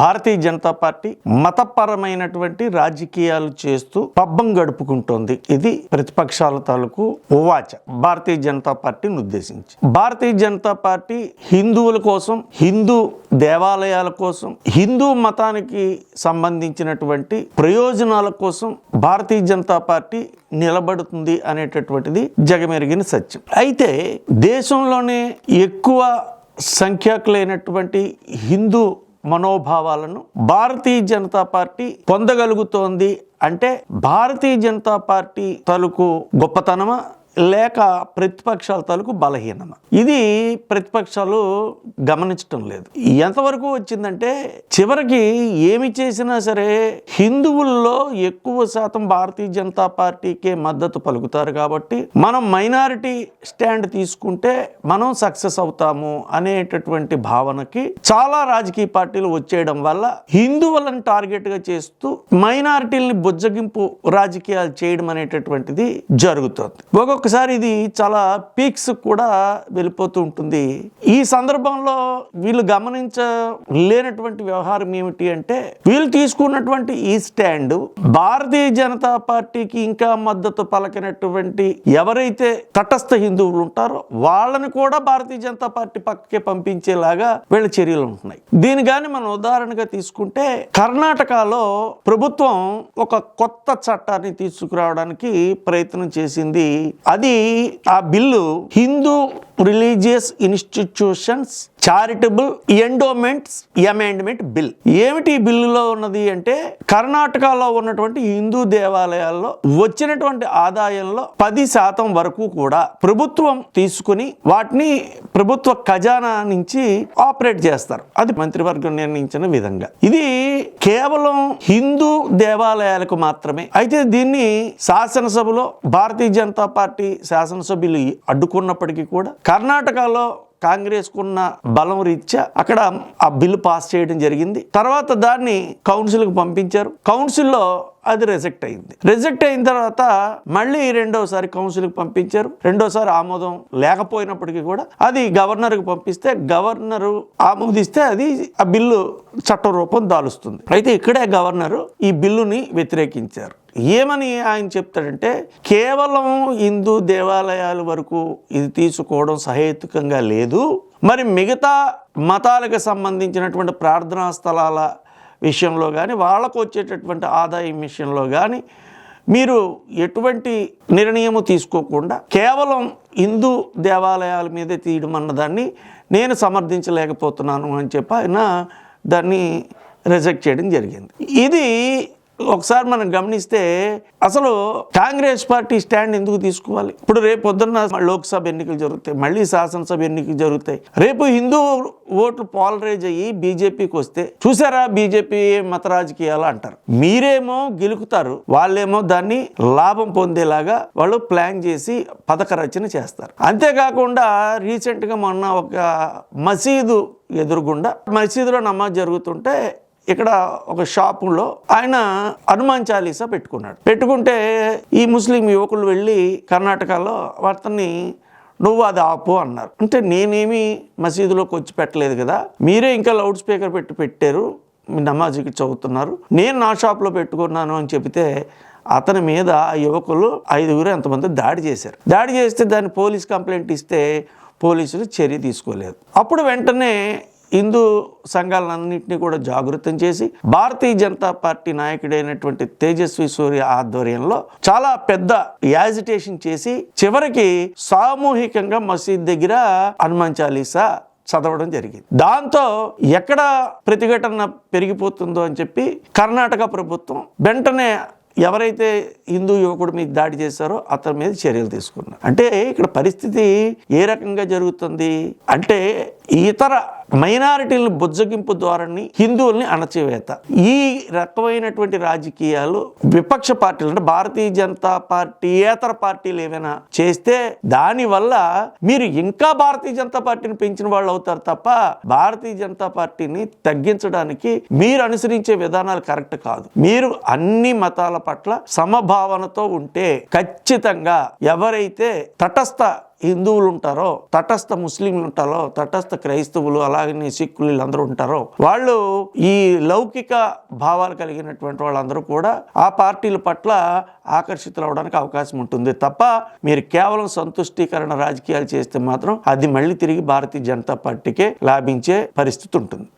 భారతీయ Janata party మతపరమైనటువంటి రాజకీయాలు చేస్తూ పబ్బం గడుపుకుంటోంది. ఇది ప్రతిపక్షాల తాలూకు ఉవాచ. భారతీయ జనతా పార్టీని ఉద్దేశించి. భారతీయ జనతా పార్టీ హిందువుల కోసం హిందూ దేవాలయాల కోసం హిందూ మతానికి సంబంధించినటువంటి ప్రయోజనాల కోసం భారతీయ జనతా పార్టీ నిలబడుతుంది అనేటటువంటిది జగమెరిగిన సత్యం. అయితే దేశంలోనే ఎక్కువ సంఖ్యాకులైనటువంటి హిందూ మనోభావాలను భారతీయ జనతా పార్టీ పొందగలుగుతోంది అంటే భారతీయ జనతా పార్టీ తలకు గొప్పతనమా? లేక ప్రతిపక్షాల తాలూకు బలహీనత. ఇది ప్రతిపక్షాలు గమనించటం లేదు. ఎంతవరకు వచ్చిందంటే చివరికి ఏమి చేసినా సరే హిందువుల్లో ఎక్కువ శాతం భారతీయ జనతా పార్టీకే మద్దతు పలుకుతారు కాబట్టి మనం మైనారిటీ స్టాండ్ తీసుకుంటే మనం సక్సెస్ అవుతాము అనేటటువంటి భావనకి చాలా రాజకీయ పార్టీలు వచ్చేయడం వల్ల హిందువులను టార్గెట్గా చేస్తూ మైనారిటీల్ని బుజ్జగింపు రాజకీయాలు చేయడం అనేటటువంటిది జరుగుతుంది. ఒక్కొక్క ఒక్కొక్కసారి ఇది చాలా పీక్స్ కూడా వెళ్ళిపోతూ ఉంటుంది. ఈ సందర్భంలో వీళ్ళు గమనించలేనటువంటి వ్యవహారం ఏమిటి అంటే వీళ్ళు తీసుకున్నటువంటి ఈ స్టాండ్ భారతీయ జనతా పార్టీకి ఇంకా మద్దతు పలకినటువంటి ఎవరైతే తటస్థ హిందువులు ఉంటారో వాళ్ళని కూడా భారతీయ జనతా పార్టీ పక్కకే పంపించేలాగా వీళ్ళ చర్యలు ఉంటున్నాయి. దీని కానీ మనం ఉదాహరణగా తీసుకుంటే కర్ణాటకలో ప్రభుత్వం ఒక కొత్త చట్టాన్ని తీసుకురావడానికి ప్రయత్నం చేసింది. అది ఆ bill Hindu religious institutions charitable endowments amendment bill ఏమిటి ఈ బిల్లులో ఉన్నది అంటే కర్ణాటకలో ఉన్నటువంటి హిందూ దేవాలయాల్లో వచ్చినటువంటి ఆదాయంలో పది శాతం వరకు కూడా ప్రభుత్వం తీసుకుని వాటిని ప్రభుత్వ ఖజానా నుంచి ఆపరేట్ చేస్తారు. అది మంత్రివర్గం నిర్ణయించిన విధంగా. ఇది కేవలం హిందూ దేవాలయాలకు మాత్రమే. అయితే దీన్ని శాసనసభలో భారతీయ జనతా పార్టీ శాసనసభ్యులు అడ్డుకున్నప్పటికీ కూడా కర్ణాటకలో కాంగ్రెస్ కున్న బలం రీత్యా అక్కడ ఆ బిల్లు పాస్ చేయడం జరిగింది. తర్వాత దాన్ని కౌన్సిల్కి పంపించారు. కౌన్సిల్లో అది రిజెక్ట్ అయింది. రిజెక్ట్ అయిన తర్వాత మళ్ళీ రెండోసారి కౌన్సిల్కి పంపించారు. రెండోసారి ఆమోదం లేకపోయినప్పటికీ కూడా అది గవర్నర్కి పంపిస్తే గవర్నరు ఆమోదిస్తే అది ఆ బిల్లు చట్ట రూపం దాలుస్తుంది. అయితే ఇక్కడే గవర్నరు ఈ బిల్లుని వ్యతిరేకించారు. ఏమని ఆయన చెప్తాడంటే కేవలం హిందూ దేవాలయాల వరకు ఇది తీసుకోవడం సహేతుకంగా లేదు. మరి మిగతా మతాలకు సంబంధించినటువంటి ప్రార్థనా స్థలాల విషయంలో కానీ వాళ్ళకు వచ్చేటటువంటి ఆదాయం విషయంలో కానీ మీరు ఎటువంటి నిర్ణయము తీసుకోకుండా కేవలం హిందూ దేవాలయాల మీదే తీయడం అన్నదాన్ని నేను సమర్థించలేకపోతున్నాను అని చెప్పి ఆయన దాన్ని రిజెక్ట్ చేయడం జరిగింది. ఇది ఒకసారి మనం గమనిస్తే అసలు కాంగ్రెస్ పార్టీ స్టాండ్ ఎందుకు తీసుకోవాలి? ఇప్పుడు రేపు పొద్దున్న లోక్సభ ఎన్నికలు జరుగుతాయి మళ్ళీ శాసనసభ ఎన్నికలు జరుగుతాయి. రేపు హిందూ ఓట్లు పాలరైజ్ అయ్యి బీజేపీకి వస్తే చూసారా బీజేపీ మత రాజకీయాలు అంటారు. మీరేమో గెలుకుతారు వాళ్ళేమో దాన్ని లాభం పొందేలాగా వాళ్ళు ప్లాన్ చేసి పథక రచన చేస్తారు. అంతేకాకుండా రీసెంట్గా మొన్న ఒక మసీదు ఎదురుగుండా మసీదులో నమాజ్ జరుగుతుంటే ఇక్కడ ఒక షాపులో ఆయన హనుమాన్ చాలీసా పెట్టుకున్నాడు. పెట్టుకుంటే ఈ ముస్లిం యువకులు వెళ్ళి కర్ణాటకలో అతన్ని నువ్వు అది ఆపు అన్నారు. అంటే నేనేమి మసీదులోకి వచ్చి పెట్టలేదు కదా మీరే ఇంకా లౌడ్ స్పీకర్ పెట్టి పెట్టారు మీ నమాజ్కి చదువుతున్నారు నేను నా షాప్లో పెట్టుకున్నాను అని చెబితే అతని మీద ఆ యువకులు ఐదుగురు ఎంతమంది దాడి చేశారు. దాడి చేస్తే దాన్ని పోలీస్ కంప్లైంట్ ఇస్తే పోలీసులు చర్య తీసుకోలేదు. అప్పుడు వెంటనే హిందూ సంఘాలన్నింటినీ కూడా జాగృతం చేసి భారతీయ జనతా పార్టీ నాయకుడైనటువంటి తేజస్వి సూర్య ఆధ్వర్యంలో చాలా పెద్ద యాజిటేషన్ చేసి చివరికి సామూహికంగా మసీద్ దగ్గర హనుమాన్ చాలీసా చదవడం జరిగింది. దాంతో ఎక్కడ ప్రతిఘటన పెరిగిపోతుందో అని చెప్పి కర్ణాటక ప్రభుత్వం వెంటనే ఎవరైతే హిందూ యువకుడి మీద దాడి చేశారో అతని మీద చర్యలు తీసుకున్నారు. అంటే ఇక్కడ పరిస్థితి ఏ రకంగా జరుగుతుంది? అంటే ఇతర మైనారిటీలను బుజ్జగింపు ధోరణి హిందువుల్ని అణచివేత. ఈ రకమైనటువంటి రాజకీయాలు విపక్ష పార్టీలు అంటే భారతీయ జనతా పార్టీ ఏతర పార్టీలు ఏమైనా చేస్తే దానివల్ల మీరు ఇంకా భారతీయ జనతా పార్టీని పెంచిన వాళ్ళు అవుతారు తప్ప భారతీయ జనతా పార్టీని తగ్గించడానికి మీరు అనుసరించే విధానాలు కరెక్ట్ కాదు. మీరు అన్ని మతాల పట్ల సమభావనతో ఉంటే ఖచ్చితంగా ఎవరైతే తటస్థ హిందువులు ఉంటారో తటస్థ ముస్లింలు ఉంటారో తటస్థ క్రైస్తవులు అలాగనే సిక్కులు వీళ్ళందరూ ఉంటారో వాళ్ళు ఈ లౌకిక భావాలు కలిగినటువంటి వాళ్ళందరూ కూడా ఆ పార్టీల పట్ల ఆకర్షితులవడానికి అవకాశం ఉంటుంది తప్ప మీరు కేవలం సంతుష్టీకరణ రాజకీయాలు చేస్తే మాత్రం అది మళ్ళీ తిరిగి భారతీయ జనతా పార్టీకే లాభించే పరిస్థితి ఉంటుంది.